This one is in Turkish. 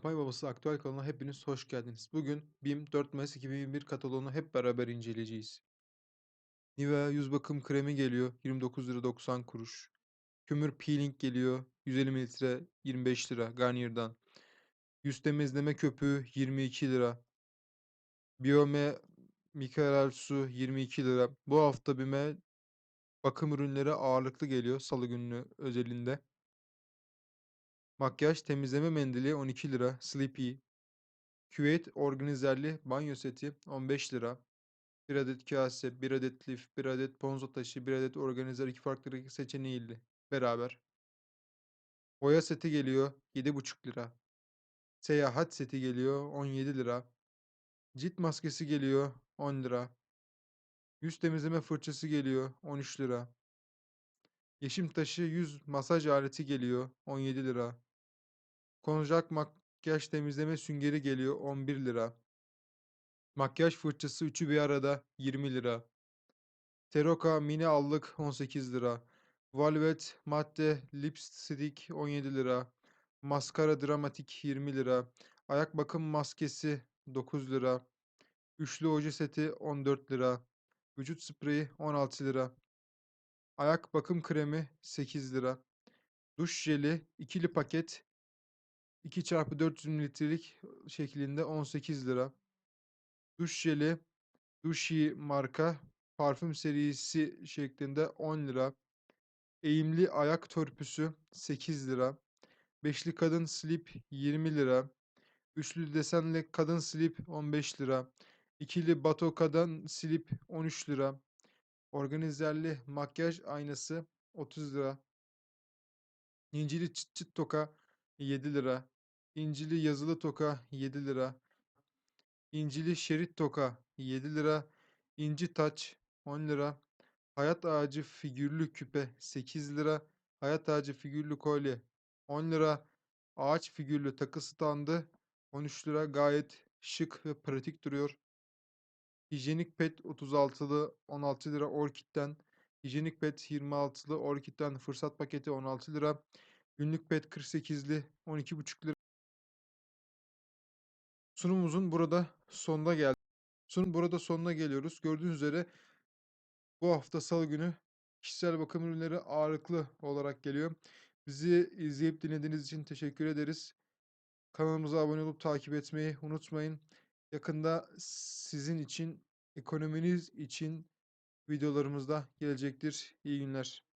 Kampanya Babası Aktüel kanalına hepiniz hoş geldiniz. Bugün BİM 4 Mayıs 2021 kataloğunu hep beraber inceleyeceğiz. Nivea yüz bakım kremi geliyor 29 lira 90 kuruş. Kömür peeling geliyor 150 mililitre 25 lira Garnier'dan. Yüz temizleme köpüğü 22 lira. Biome mineral su 22 lira. Bu hafta BİM'e bakım ürünleri ağırlıklı geliyor salı günü özelinde. Makyaj temizleme mendili 12 lira. Sleepy. Küveyt organizerli banyo seti 15 lira. 1 adet kase, 1 adet lif, 1 adet ponzo taşı, 1 adet organizer iki farklı seçeneğiyle beraber. Boya seti geliyor 7,5 lira. Seyahat seti geliyor 17 lira. Cilt maskesi geliyor 10 lira. Yüz temizleme fırçası geliyor 13 lira. Yeşim taşı yüz masaj aleti geliyor 17 lira. Konjak makyaj temizleme süngeri geliyor 11 lira. Makyaj fırçası üçü bir arada 20 lira. Teroka mini allık 18 lira. Velvet matte lipstick 17 lira. Maskara dramatik 20 lira. Ayak bakım maskesi 9 lira. Üçlü oje seti 14 lira. Vücut spreyi 16 lira. Ayak bakım kremi 8 lira. Duş jeli ikili paket 2 çarpı 400 mililitrelik şeklinde 18 lira. Duş jeli Dushi marka parfüm serisi şeklinde 10 lira. Eğimli ayak törpüsü 8 lira. Beşli kadın slip 20 lira. Üçlü desenli kadın slip 15 lira. İkili bato kadın slip 13 lira. Organizerli makyaj aynası 30 lira. İncili çıt çıt toka 7 lira. İncili yazılı toka 7 lira. İncili şerit toka 7 lira. İnci taç 10 lira. Hayat ağacı figürlü küpe 8 lira. Hayat ağacı figürlü kolye 10 lira. Ağaç figürlü takı standı 13 lira. Gayet şık ve pratik duruyor. Hijyenik pet 36'lı 16 lira Orkid'den. Hijyenik pet 26'lı Orkid'den fırsat paketi 16 lira. Günlük pet 48'li 12,5 lira. Sunumumuzun burada sonuna geldi. Sunum burada sonuna geliyoruz. Gördüğünüz üzere bu hafta salı günü kişisel bakım ürünleri ağırlıklı olarak geliyor. Bizi izleyip dinlediğiniz için teşekkür ederiz. Kanalımıza abone olup takip etmeyi unutmayın. Yakında sizin için, ekonominiz için videolarımız da gelecektir. İyi günler.